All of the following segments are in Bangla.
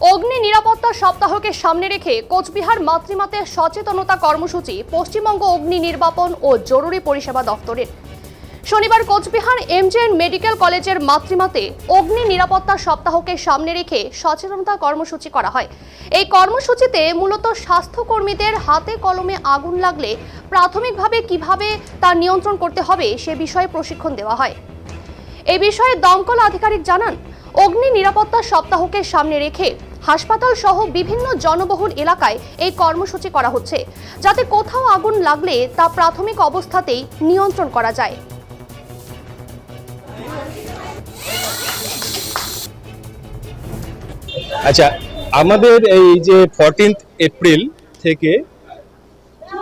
অগ্নি নিরাপত্তা সপ্তাহকে সামনে রেখে কোচবিহার মাতৃমাতে সচেতনতা কর্মসূচি, পশ্চিমবঙ্গ অগ্নি নির্বাপন ও জরুরি পরিষেবা দফতরের। শনিবার কোচবিহার এমজেএন মেডিকেল কলেজের মাতৃমাতে অগ্নি নিরাপত্তা সপ্তাহকে সামনে রেখে সচেতনতা কর্মসূচি করা হয়। এই কর্মসূচিতে মূলত স্বাস্থ্যকর্মীদের হাতে কলমে আগুন লাগলে প্রাথমিকভাবে কীভাবে তা নিয়ন্ত্রণ করতে হবে সে বিষয়ে প্রশিক্ষণ দেওয়া হয়। এ বিষয়ে দমকল আধিকারিক জানান অগ্নি নিরাপত্তা সপ্তাহকে সামনে রেখে হাসপাতাল সহ বিভিন্ন জনবহুল এলাকায় এই কর্মসূচি করা হচ্ছে, যাতে কোথাও আগুন লাগলে তা প্রাথমিক অবস্থাতেই নিয়ন্ত্রণ করা যায়। আচ্ছা আমাদের এই যে ফোরটিন্থ এপ্রিল থেকে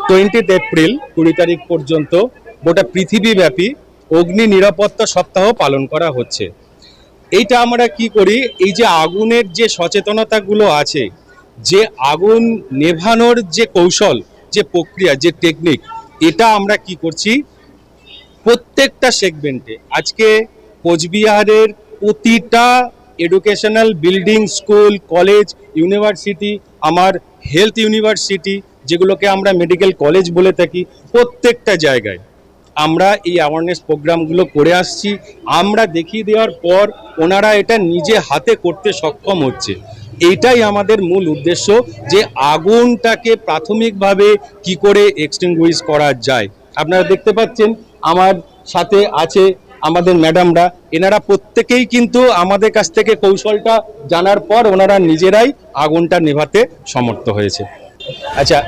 টোয়েন্টিথ এপ্রিল কুড়ি তারিখ পর্যন্ত গোটা পৃথিবীব্যাপী অগ্নি নিরাপত্তা সপ্তাহ পালন করা হচ্ছে। এইটা আমরা কি করি? এই যে আগুনের যে সচেতনতাগুলো আছে, যে আগুন নেভানোর যে কৌশল, যে প্রক্রিয়া, যে টেকনিক এটা আমরা কি করছি? প্রত্যেকটা সেগমেন্টে আজকে কোচবিহারের প্রতিটা educational building school college university আমার হেলথ ইউনিভার্সিটি যেগুলোকে আমরা মেডিকেল কলেজ বলে থাকি, প্রত্যেকটা জায়গায়। আমরা এই অ্যাওয়ারনেস প্রোগ্রামগুলো করে আসছি। আমরা দেখিয়ে দেওয়ার পর ওনারা এটা নিজে হাতে করতে সক্ষম হচ্ছে। এইটাই আমাদের মূল উদ্দেশ্য যে আগুনটাকে প্রাথমিকভাবে কি করে এক্সটিংগুইশ করা যায়। আপনারা দেখতে পাচ্ছেন, আমার সাথে আছে আমাদের ম্যাডামরা এনারা প্রত্যেকেই কিন্তু আমাদের কাছ থেকে কৌশলটা জানার পর ওনারা নিজেরাই আগুনটা নেভাতে সমর্থ হয়েছে। আচ্ছা